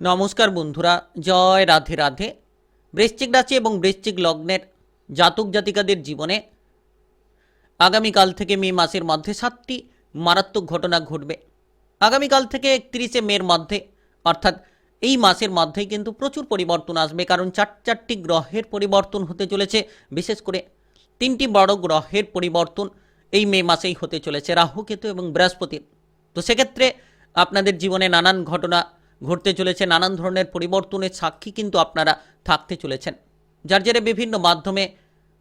নমস্কার বন্ধুরা, জয় রাধে রাধে। বৃশ্চিক রাশি এবং বৃশ্চিক লগ্নের জাতক জাতিকাদের জীবনে আগামীকাল থেকে মে মাসের মধ্যে সাতটি মারাত্মক ঘটনা ঘটবে। আগামীকাল থেকে একত্রিশে মের মধ্যে, অর্থাৎ এই মাসের মধ্যেই কিন্তু প্রচুর পরিবর্তন আসবে, কারণ চার, চারটি গ্রহের পরিবর্তন হতে চলেছে। বিশেষ করে তিনটি বড় গ্রহের পরিবর্তন এই মে মাসেই হতে চলেছে, রাহু, কেতু এবং বৃহস্পতির তো সেক্ষেত্রে আপনাদের জীবনে নানান ঘটনা ঘটতে চলেছে, নানান ধরনের পরিবর্তনের সাক্ষী কিন্তু আপনারা থাকতে চলেছেন। যার জেরে বিভিন্ন মাধ্যমে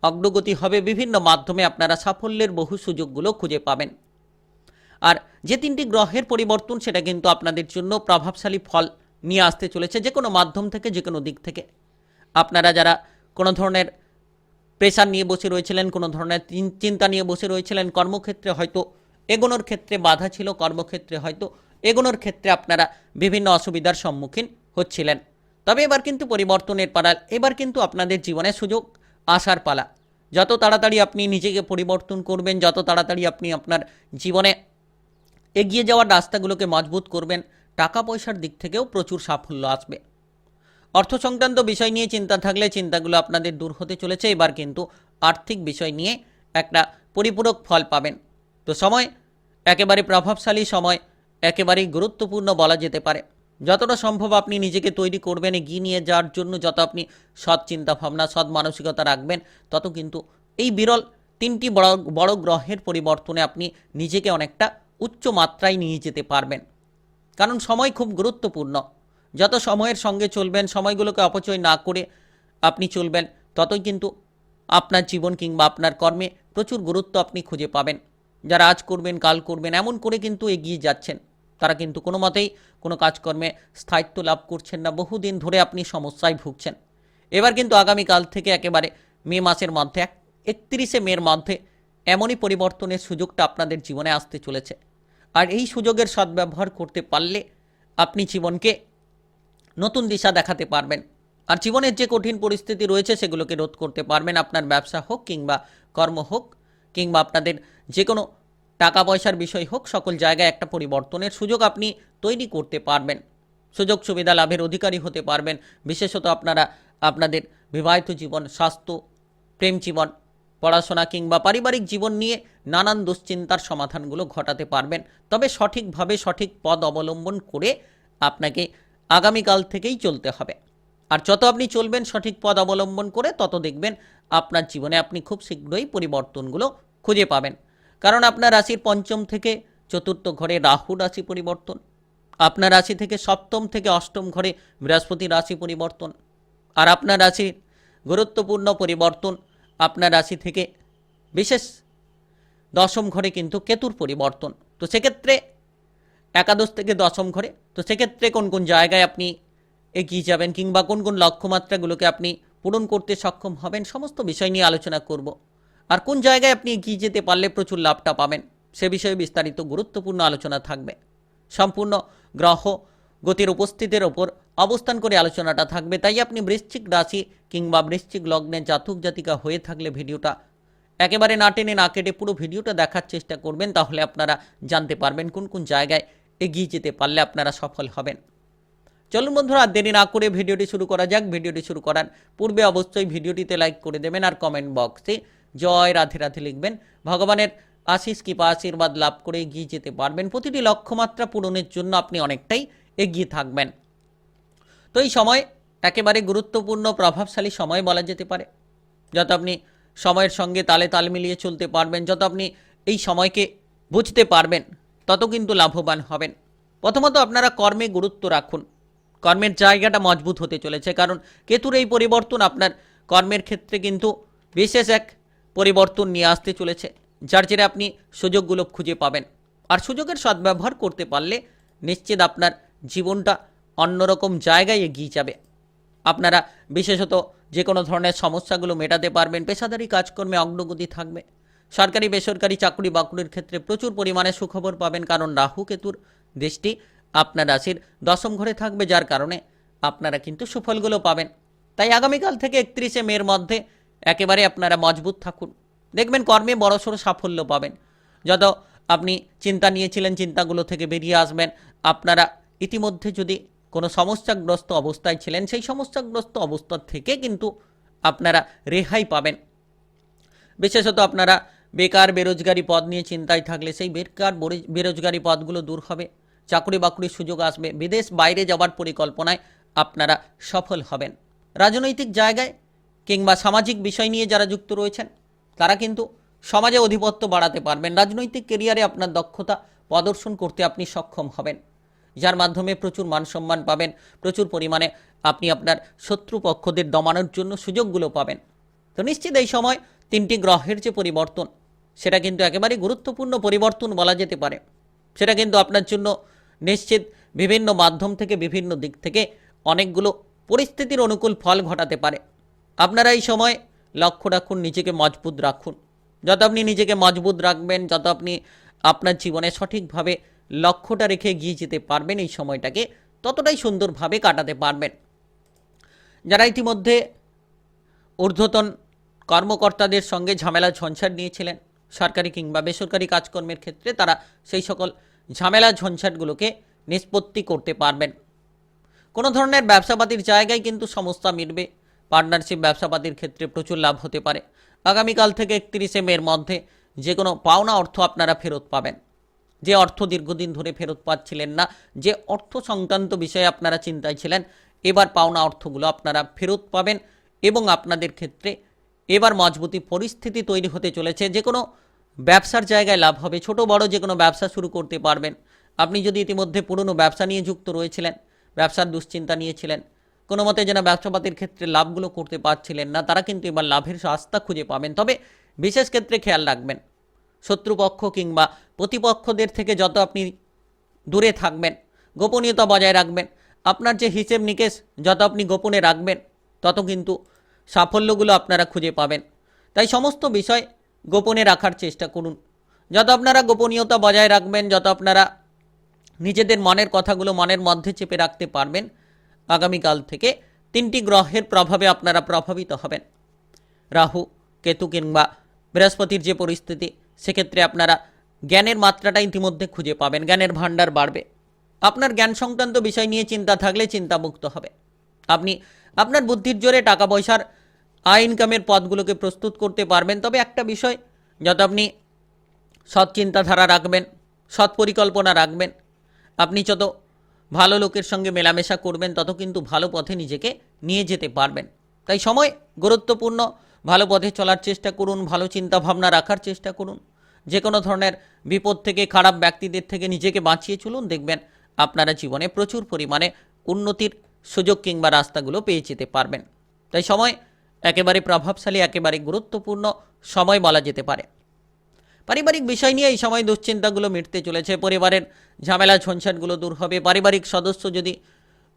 অগ্রগতি হবে, বিভিন্ন মাধ্যমে আপনারা সাফল্যের বহু সুযোগগুলো খুঁজে পাবেন। আর যে তিনটি গ্রহের পরিবর্তন, সেটা কিন্তু আপনাদের জন্য প্রভাবশালী ফল নিয়ে আসতে চলেছে, যে কোনো মাধ্যম থেকে, যে কোনো দিক থেকে। আপনারা যারা কোনো ধরনের প্রেশার নিয়ে বসে রয়েছিলেন, কোনো ধরনের চিন্তা নিয়ে বসে রয়েছিলেন, কর্মক্ষেত্রে হয়তো এগোনোর ক্ষেত্রে বাধা ছিল, কর্মক্ষেত্রে হয়তো এগোনোর ক্ষেত্রে আপনারা বিভিন্ন অসুবিধার সম্মুখীন হচ্ছিলেন। তবে এবার কিন্তু পরিবর্তনের পালা, এবার কিন্তু আপনাদের জীবনে সুযোগ আসার পালা। যত তাড়াতাড়ি আপনি নিজেকে পরিবর্তন করবেন, যত তাড়াতাড়ি আপনি আপনার জীবনে এগিয়ে যাওয়ার রাস্তাগুলোকে মজবুত করবেন টাকা পয়সার দিক থেকেও প্রচুর সাফল্য আসবে। অর্থ সংক্রান্ত বিষয় নিয়ে চিন্তা থাকলে চিন্তাগুলো আপনাদের দূর হতে চলেছে। এবার কিন্তু আর্থিক বিষয় নিয়ে একটা পরিপূরক ফল পাবেন। তো সময়, একেবারে প্রভাবশালী সময়। একেবারেই গুরুত্বপূর্ণ বলা যেতে পারে। যতটা সম্ভব আপনি নিজেকে তৈরি করবেন, এগিয়ে নিয়ে যাওয়ার জন্য যত আপনি সৎ চিন্তা ভাবনা, সৎ মানসিকতা রাখবেন, তত কিন্তু এই বিরল তিনটি বড় বড় গ্রহের পরিবর্তনে আপনি নিজেকে অনেকটা উচ্চ মাত্রায় নিয়ে যেতে পারবেন। কারণ সময় খুব গুরুত্বপূর্ণ। যত সময়ের সঙ্গে চলবেন, সময়গুলোকে অপচয় না করে আপনি চলবেন, ততই কিন্তু আপনার জীবন কিংবা আপনার কর্মে প্রচুর গুরুত্ব আপনি খুঁজে পাবেন। যারা আজ করবেন, কাল করবেন, এমন করে কিন্তু এগিয়ে যাচ্ছেন। তারা কিন্তু কোনো মতেই কোনো কাজকর্মে স্থায়িত্ব লাভ করছেন না। বহুদিন ধরে আপনি সমস্যায় ভুগছেন। এবার কিন্তু আগামীকাল থেকে একেবারে মে মাসের মধ্যে এক একত্রিশে মের মধ্যে এমনই পরিবর্তনের সুযোগটা আপনাদের জীবনে আসতে চলেছে। আর এই সুযোগের সদ্ব্যবহার করতে পারলে আপনি জীবনকে নতুন দিশা দেখাতে পারবেন। আর জীবনের যে কঠিন পরিস্থিতি রয়েছে সেগুলোকে রোধ করতে পারবেন। আপনার ব্যবসা হোক কিংবা কর্ম হোক, কিংবা আপনাদের যে কোনো টাকা পয়সার বিষয় হোক, সকল জায়গায় একটা পরিবর্তনের সুযোগ আপনি তৈরি করতে পারবেন। সুযোগ সুবিধা লাভের অধিকারী হতে পারবেন। বিশেষত আপনারা, আপনাদের বিবাহিত জীবন, স্বাস্থ্য, প্রেম জীবন, পড়াশোনা কিংবা পারিবারিক জীবন নিয়ে নানান দুশ্চিন্তার সমাধানগুলো ঘটাতে পারবেন। তবে সঠিকভাবে সঠিক পদ অবলম্বন করে আপনাকে আগামীকাল থেকেই চলতে হবে। আর যত আপনি চলবেন, সঠিক পদ অবলম্বন করে তত দেখবেন আপনার জীবনে আপনি খুব শীঘ্রই পরিবর্তনগুলো খুঁজে পাবেন। কারণ আপনার রাশির পঞ্চম থেকে চতুর্থ ঘরে রাহু রাশি পরিবর্তন। আপনার রাশি থেকে সপ্তম থেকে অষ্টম ঘরে বৃহস্পতি রাশি পরিবর্তন। আর আপনার রাশির গুরুত্বপূর্ণ পরিবর্তন আপনার রাশি থেকে বিশেষ দশম ঘরে কিন্তু কেতুর পরিবর্তন। তো সেক্ষেত্রে একাদশ থেকে দশম ঘরে, তো সেক্ষেত্রে কোন কোন জায়গায় আপনি এগিয়ে যাবেন কিংবা কোন কোন লক্ষ্যমাত্রাগুলোকে আপনি পূরণ করতে সক্ষম হবেন, সমস্ত বিষয় নিয়ে আলোচনা করব। আর কোন জায়গায় আপনি এগিয়ে যেতে পারলে প্রচুর লাভটা পাবেন, সে বিষয়ে বিস্তারিত গুরুত্বপূর্ণ আলোচনা থাকবে। সম্পূর্ণ গ্রহ গতির উপস্থিতির ওপর অবস্থান করে আলোচনাটা থাকবে, তাই আপনি বৃশ্চিক রাশি কিংবা বৃশ্চিক লগ্নে জাতক জাতিকা হয়ে থাকলে ভিডিওটা একেবারে না টেনে না কেটে পুরো ভিডিওটা দেখার চেষ্টা করবেন, তাহলে আপনারা জানতে পারবেন কোন কোন জায়গায় এগিয়ে যেতে পারলে আপনারা সফল হবেন। চলুন বন্ধুরা দেরি না করে ভিডিওটি শুরু করা যাক। ভিডিওটি শুরু করার পূর্বে অবশ্যই ভিডিওটিতে লাইক করে দেবেন আর কমেন্ট বক্সে জয়, রাধে রাধে লিখবেন। ভগবানের আশিস কৃপা, আশীর্বাদ লাভ করে এগিয়ে যেতে পারবেন। প্রতিটি লক্ষ্যমাত্রা পূরণের জন্য আপনি অনেকটাই এগিয়ে থাকবেন। তো এই সময় একেবারে গুরুত্বপূর্ণ, প্রভাবশালী সময় বলা যেতে পারে। যত আপনি সময়ের সঙ্গে তালে তাল মিলিয়ে চলতে পারবেন, যত আপনি এই সময়কে বুঝতে পারবেন, তত কিন্তু লাভবান হবেন। প্রথমত আপনারা কর্মে গুরুত্ব রাখুন। কর্মের জায়গাটা মজবুত হতে চলেছে, কারণ কেতুর এই পরিবর্তন আপনার কর্মের ক্ষেত্রে কিন্তু বিশেষ এক পরিবর্তন নিয়ে আসতে চলেছে, যার জেরে আপনি সুযোগগুলো খুঁজে পাবেন। আর সুযোগের সদ্ব্যবহার করতে পারলে নিশ্চিত আপনার জীবনটা অন্যরকম জায়গায় এগিয়ে যাবে। আপনারা বিশেষত যে কোনো ধরনের সমস্যাগুলো মেটাতে পারবেন, পেশাদারি কাজকর্মে অগ্রগতি থাকবে। সরকারি, বেসরকারি চাকরি বাকরির ক্ষেত্রে প্রচুর পরিমাণে সুখবর পাবেন, কারণ রাহু কেতুর দৃষ্টি আপনার রাশির দশম ঘরে থাকবে, যার কারণে আপনারা কিন্তু সুফলগুলো পাবেন। তাই আগামীকাল থেকে একত্রিশে মের মধ্যে একেবারে আপনারা মজবুত থাকুন। দেখবেন কর্মে বড়সড় সাফল্য পাবেন। যত আপনি চিন্তা নিয়েছিলেন, চিন্তাগুলো থেকে বেরিয়ে আসবেন, আপনারা ইতিমধ্যে যদি কোনো সমস্যাগ্রস্ত অবস্থায় ছিলেন, সেই সমস্যাগ্রস্ত অবস্থা থেকে কিন্তু আপনারা রেহাই পাবেন। বিশেষত আপনারা বেকার বেরোজগারি পদ নিয়ে চিন্তায় থাকলে সেই বেকার বরে- বেরোজগারি পদগুলো দূর হবে চাকরি বাকরির সুযোগ আসবে, বিদেশ বাইরে যাওয়ার পরিকল্পনায় আপনারা সফল হবেন। রাজনৈতিক জায়গায় কিংবা সামাজিক বিষয় নিয়ে যারা যুক্ত রয়েছেন, তারা কিন্তু সমাজে অধিপত্য বাড়াতে পারবেন, রাজনৈতিক কেরিয়ারে আপনার দক্ষতা প্রদর্শন করতে আপনি সক্ষম হবেন। যার মাধ্যমে প্রচুর মান সম্মান পাবেন, প্রচুর পরিমাণে আপনি আপনার শত্রুপক্ষদের দমানোর জন্য সুযোগগুলো পাবেন। তো নিশ্চিত এই সময় তিনটি গ্রহের যে পরিবর্তন, সেটা কিন্তু একেবারে গুরুত্বপূর্ণ পরিবর্তন বলা যেতে পারে। সেটা কিন্তু আপনার জন্য নিশ্চিত বিভিন্ন মাধ্যম থেকে, বিভিন্ন দিক থেকে অনেকগুলো পরিস্থিতির অনুকূল ফল ঘটাতে পারে। আপনারা এই সময় লক্ষ্য রাখুন, নিজেকে মজবুত রাখুন। যত আপনি নিজেকে মজবুত রাখবেন, যত আপনি আপনার জীবনে সঠিকভাবে লক্ষ্যটা রেখে এগিয়ে যেতে পারবেন এই সময়টাকে, ততটাই সুন্দরভাবে কাটাতে পারবেন। যারা ইতিমধ্যে ঊর্ধ্বতন কর্মকর্তাদের সঙ্গে ঝামেলা, ঝঞ্ঝাট নিয়েছিলেন, সরকারি কিংবা বেসরকারি কাজকর্মের ক্ষেত্রে, তারা সেই সকল ঝামেলা, ঝঞ্ঝাটগুলোকে নিষ্পত্তি করতে পারবেন। কোনো ধরনের ব্যবসাপাতির জায়গায় কিন্তু সমস্যা মিটবে পার্টনারশিপ ব্যবসাপাতির ক্ষেত্রে প্রচুর লাভ হতে পারে। আগামীকাল থেকে একত্রিশে মের মধ্যে যে কোনো পাওনা অর্থ আপনারা ফেরত পাবেন। যে অর্থ দীর্ঘদিন ধরে ফেরত পাচ্ছিলেন না, যে অর্থ সংক্রান্ত বিষয়ে আপনারা চিন্তায় ছিলেন, এবার পাওনা অর্থগুলো আপনারা ফেরত পাবেন এবং আপনাদের ক্ষেত্রে এবার মজবুতি পরিস্থিতি তৈরি হতে চলেছে। যে কোনো ব্যবসার জায়গায় লাভ হবে, ছোট বড় যে কোনো ব্যবসা শুরু করতে পারবেন। আপনি যদি ইতিমধ্যে পুরনো ব্যবসা নিয়ে যুক্ত রয়েছিলেন, ব্যবসার দুশ্চিন্তা নিয়েছিলেন কোনো মতে যেন ব্যবসাপাতির ক্ষেত্রে লাভগুলো করতে পারছিলেন না, তারা কিন্তু এবার লাভের রাস্তা খুঁজে পাবেন। তবে বিশেষ ক্ষেত্রে খেয়াল রাখবেন, শত্রুপক্ষ কিংবা প্রতিপক্ষদের থেকে যত আপনি দূরে থাকবেন, গোপনীয়তা বজায় রাখবেন, আপনার যে হিসেব নিকেশ যত আপনি গোপনে রাখবেন, তত কিন্তু সাফল্যগুলো আপনারা খুঁজে পাবেন। তাই সমস্ত বিষয় গোপনে রাখার চেষ্টা করুন। যত আপনারা গোপনীয়তা বজায় রাখবেন, যত আপনারা নিজেদের মনের কথাগুলো মনের মধ্যে চেপে রাখতে পারবেন আগামীকাল থেকে তিনটি গ্রহের প্রভাবে আপনারা প্রভাবিত হবেন। রাহু, কেতু কিংবা বৃহস্পতির যে পরিস্থিতি, সেক্ষেত্রে আপনারা জ্ঞানের মাত্রাটা ইতিমধ্যে খুঁজে পাবেন, জ্ঞানের ভাণ্ডার বাড়বে। আপনার জ্ঞান সংক্রান্ত বিষয় নিয়ে চিন্তা থাকলে চিন্তামুক্ত হবে। আপনি, আপনার বুদ্ধির জোরে টাকা পয়সার আয় ইনকামের পথগুলোকে প্রস্তুত করতে পারবেন, তবে একটা বিষয়, যত আপনি সৎ চিন্তাধারা রাখবেন, সৎ পরিকল্পনা রাখবেন, আপনি যত ভালো লোকের সঙ্গে মেলামেশা করবেন, তত কিন্তু ভালো পথে নিজেকে নিয়ে যেতে পারবেন। তাই সময় গুরুত্বপূর্ণ। ভালো পথে চলার চেষ্টা করুন, ভালো চিন্তা ভাবনা রাখার চেষ্টা করুন। যে কোনো ধরনের বিপদ থেকে, খারাপ ব্যক্তিদের থেকে নিজেকে বাঁচিয়ে চলুন, দেখবেন আপনারা জীবনে প্রচুর পরিমাণে উন্নতির সুযোগ কিংবা রাস্তাগুলো পেয়ে যেতে পারবেন। তাই সময় একেবারে প্রভাবশালী, একেবারে গুরুত্বপূর্ণ সময় বলা যেতে পারে। পারিবারিক বিষয় নিয়ে এই সময় দুশ্চিন্তাগুলো মিটতে চলেছে পরিবারের। ঝামেলা ঝঞ্ঝাটগুলো দূর হবে। পারিবারিক সদস্য যদি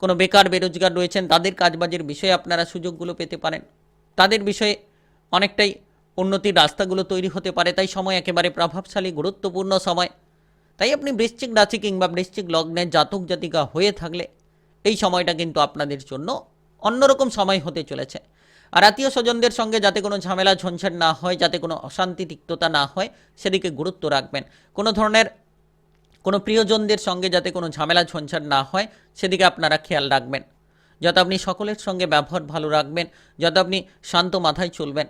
কোনো বেকার, বেরোজগার রয়েছেন, তাদের কাজবাজের বিষয়ে আপনারা সুযোগগুলো পেতে পারেন। তাদের বিষয়ে অনেকটাই উন্নতির রাস্তাগুলো তৈরি হতে পারে। তাই সময় একেবারে প্রভাবশালী, গুরুত্বপূর্ণ সময়। তাই আপনি বৃশ্চিক রাশি কিংবা বৃশ্চিক লগ্নের জাতক, জাতিকা হয়ে থাকলে এই সময়টা কিন্তু আপনাদের জন্য অন্যরকম সময় হতে চলেছে। আর আত্মীয় স্বজনদের সঙ্গে যাতে কোনো ঝামেলা ঝঞ্ঝাট না হয়, যাতে কোনো অশান্তি, তিক্ততা না হয়, সেদিকে গুরুত্ব রাখবেন। কোনো ধরনের কোনো প্রিয়জনদের সঙ্গে যাতে কোনো ঝামেলা ঝঞ্ঝাট না হয়, সেদিকে আপনারা খেয়াল রাখবেন। যত আপনি সকলের সঙ্গে ব্যবহার ভালো রাখবেন, যত আপনি শান্ত মাথায় চলবেন।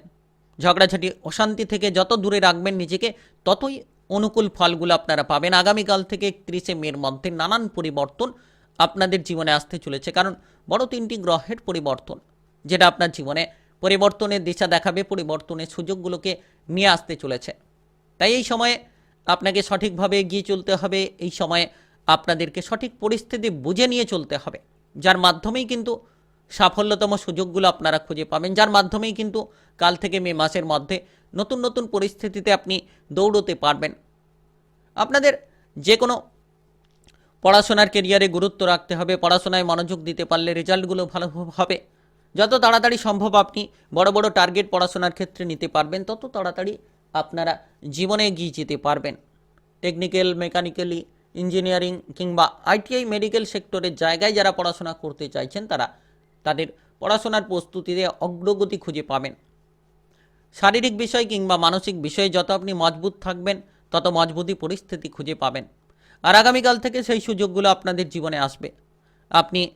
ঝগড়াঝাটি, অশান্তি থেকে যত দূরে রাখবেন নিজেকে, ততই অনুকূল ফলগুলো আপনারা পাবেন। আগামীকাল থেকে একত্রিশে মের মধ্যে নানান পরিবর্তন আপনাদের জীবনে আসতে চলেছে। কারণ বড় তিনটি গ্রহের পরিবর্তন। যেটা আপনার জীবনে পরিবর্তনের দিশা দেখাবে, পরিবর্তনের সুযোগগুলোকে নিয়ে আসতে চলেছে। তাই এই সময়ে আপনাকে সঠিকভাবে এগিয়ে চলতে হবে, এই সময়ে আপনাদেরকে সঠিক পরিস্থিতি বুঝে নিয়ে চলতে হবে। যার মাধ্যমেই কিন্তু সাফল্যতম সুযোগগুলো আপনারা খুঁজে পাবেন, যার মাধ্যমেই কিন্তু কাল থেকে মে মাসের মধ্যে নতুন নতুন পরিস্থিতিতে আপনি দৌড়তে পারবেন। আপনাদের যে কোনো পড়াশোনার কেরিয়ারে গুরুত্ব রাখতে হবে, পড়াশোনায় মনোযোগ দিতে পারলে রেজাল্টগুলো ভালো হবে। যত তাড়াতাড়ি সম্ভব আপনি বড় বড় টার্গেট পড়াশোনার ক্ষেত্রে নিতে পারবেন, তত তাড়াতাড়ি আপনারা জীবনে এগিয়ে যেতে পারবেন। টেকনিক্যাল মেকানিক্যালি ইঞ্জিনিয়ারিং কিংবা আইটিআই মেডিকেল সেক্টরের জায়গায় যারা পড়াশোনা করতে চাইছেন, তারা তাদের পড়াশোনার প্রস্তুতিতে অগ্রগতি খুঁজে পাবেন। শারীরিক বিষয় কিংবা মানসিক বিষয়ে যত আপনি মজবুত থাকবেন, তত মজবুতি পরিস্থিতি খুঁজে পাবেন। আর আগামীকাল থেকে সেই সুযোগগুলো আপনাদের জীবনে আসবে। আপনি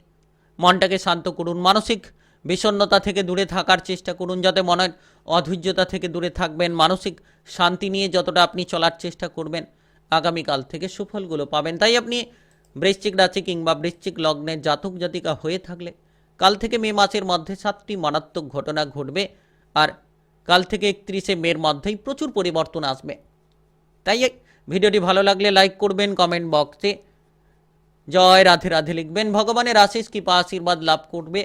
মনটাকে শান্ত করুন, মানসিক বিষণ্ণতা থেকে দূরে থাকার চেষ্টা করুন যাতে মনের অধৈর্যতা থেকে দূরে থাকবেন। মানসিক শান্তি নিয়ে যতটা আপনি চলার চেষ্টা করবেন, আগামীকাল থেকে সুফলগুলো পাবেন। তাই আপনি বৃশ্চিক রাশি কিংবা বৃশ্চিক লগ্নের জাতক জাতিকা হয়ে থাকলে কাল থেকে মে মাসের মধ্যে সাতটি মারাত্মক ঘটনা ঘটবে আর কাল থেকে একত্রিশে মের মধ্যেই প্রচুর পরিবর্তন আসবে। তাই ভিডিওটি ভালো লাগলে লাইক করবেন, কমেন্ট বক্সে জয় রাধে রাধে লিখবেন। ভগবানের আশিস কৃপা, আশীর্বাদ লাভ করবে।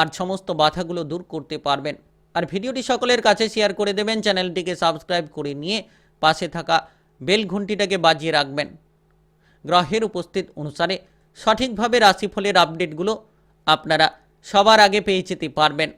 আর সমস্ত বাধাগুলো দূর করতে পারবেন। আর ভিডিওটি সকলের কাছে শেয়ার করে দেবেন, চ্যানেলটিকে সাবস্ক্রাইব করে নিয়ে পাশে থাকা বেল ঘন্টিটাকে বাজিয়ে রাখবেন। গ্রহের উপস্থিত অনুসারে সঠিকভাবে রাশিফলের আপডেটগুলো আপনারা সবার আগে পেয়ে যেতে পারবেন।